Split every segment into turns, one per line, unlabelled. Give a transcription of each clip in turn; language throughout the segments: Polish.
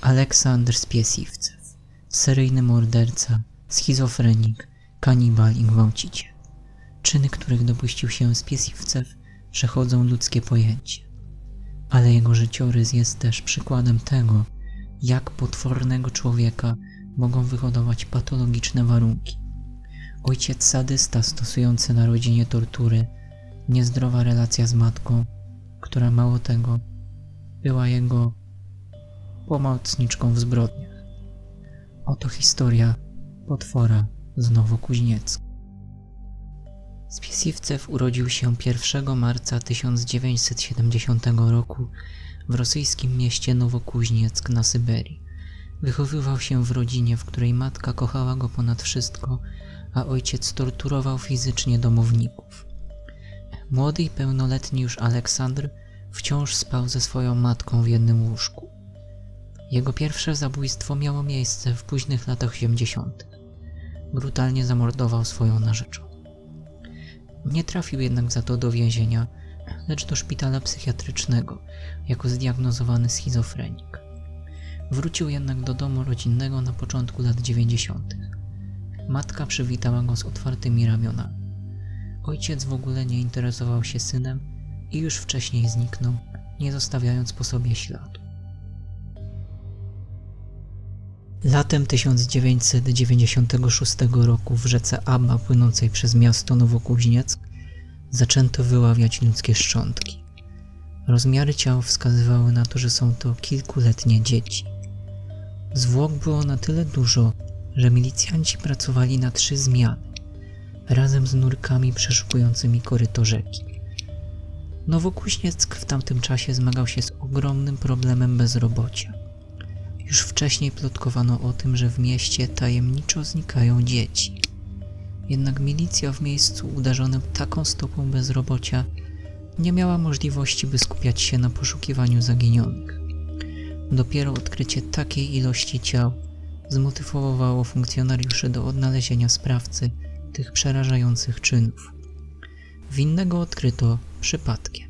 Aleksander Spiesivcew, seryjny morderca, schizofrenik, kanibal i gwałciciel. Czyny, których dopuścił się Spiesivcew, przechodzą ludzkie pojęcie. Ale jego życiorys jest też przykładem tego, jak potwornego człowieka mogą wyhodować patologiczne warunki. Ojciec sadysta stosujący na rodzinie tortury, niezdrowa relacja z matką, która mało tego była jego pomocniczką w zbrodniach. Oto historia potwora z Nowokuźniecka. Spiesivcew urodził się 1 marca 1970 roku w rosyjskim mieście Nowokuźnieck na Syberii. Wychowywał się w rodzinie, w której matka kochała go ponad wszystko, a ojciec torturował fizycznie domowników. Młody i pełnoletni już Aleksandr wciąż spał ze swoją matką w jednym łóżku. Jego pierwsze zabójstwo miało miejsce w późnych latach 80. Brutalnie zamordował swoją narzeczoną. Nie trafił jednak za to do więzienia, lecz do szpitala psychiatrycznego jako zdiagnozowany schizofrenik. Wrócił jednak do domu rodzinnego na początku lat 90. Matka przywitała go z otwartymi ramionami. Ojciec w ogóle nie interesował się synem i już wcześniej zniknął, nie zostawiając po sobie śladu. Latem 1996 roku w rzece Aba płynącej przez miasto Nowokuźnieck zaczęto wyławiać ludzkie szczątki. Rozmiary ciał wskazywały na to, że są to kilkuletnie dzieci. Zwłok było na tyle dużo, że milicjanci pracowali na trzy zmiany, razem z nurkami przeszukującymi koryto rzeki. Nowokuźnieck w tamtym czasie zmagał się z ogromnym problemem bezrobocia. Już wcześniej plotkowano o tym, że w mieście tajemniczo znikają dzieci. Jednak milicja w miejscu uderzonym taką stopą bezrobocia nie miała możliwości, by skupiać się na poszukiwaniu zaginionych. Dopiero odkrycie takiej ilości ciał zmotywowało funkcjonariuszy do odnalezienia sprawcy tych przerażających czynów. Winnego odkryto przypadkiem.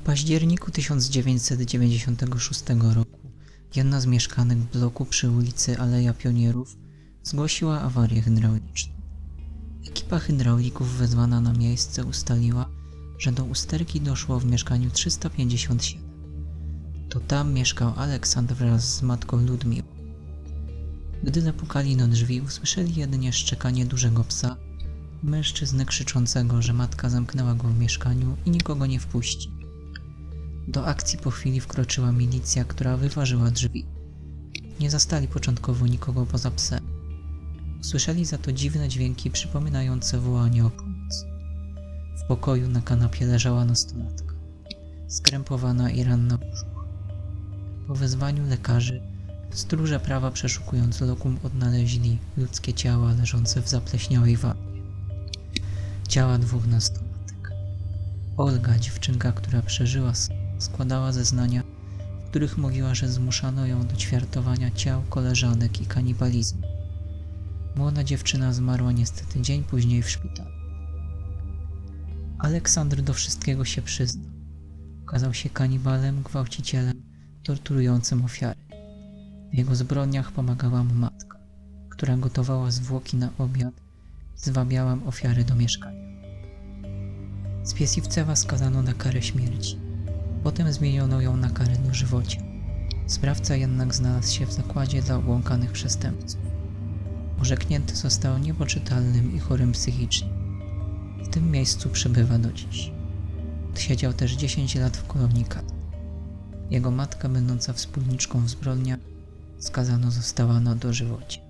W październiku 1996 roku jedna z mieszkanek bloku przy ulicy Aleja Pionierów zgłosiła awarię hydrauliczną. Ekipa hydraulików wezwana na miejsce ustaliła, że do usterki doszło w mieszkaniu 357. To tam mieszkał Aleksandr wraz z matką Ludmiłą. Gdy zapukali do drzwi, usłyszeli jedynie szczekanie dużego psa, mężczyznę krzyczącego, że matka zamknęła go w mieszkaniu i nikogo nie wpuści. Do akcji po chwili wkroczyła milicja, która wyważyła drzwi. Nie zastali początkowo nikogo poza psem. Usłyszeli za to dziwne dźwięki przypominające wołanie o pomoc. W pokoju na kanapie leżała nastolatka, skrępowana i ranna w. Po wezwaniu lekarzy, stróże prawa przeszukując lokum odnaleźli ludzkie ciała leżące w zapleśniałej wannie. Ciała dwóch nastolatek. Olga, dziewczynka, która przeżyła składała zeznania, w których mówiła, że zmuszano ją do ćwiartowania ciał koleżanek i kanibalizmu. Młoda dziewczyna zmarła niestety dzień później w szpitalu. Aleksandr do wszystkiego się przyznał. Okazał się kanibalem, gwałcicielem, torturującym ofiary. W jego zbrodniach pomagała mu matka, która gotowała zwłoki na obiad i zwabiała ofiary do mieszkania. Spiesivcewa skazano na karę śmierci. Potem zmieniono ją na karę dożywocia. Sprawca jednak znalazł się w zakładzie dla obłąkanych przestępców. Orzeknięty został niepoczytalnym i chorym psychicznie. W tym miejscu przebywa do dziś. Siedział też 10 lat w kolonii. Jego matka, będąca wspólniczką w zbrodniach, skazana została na dożywocie.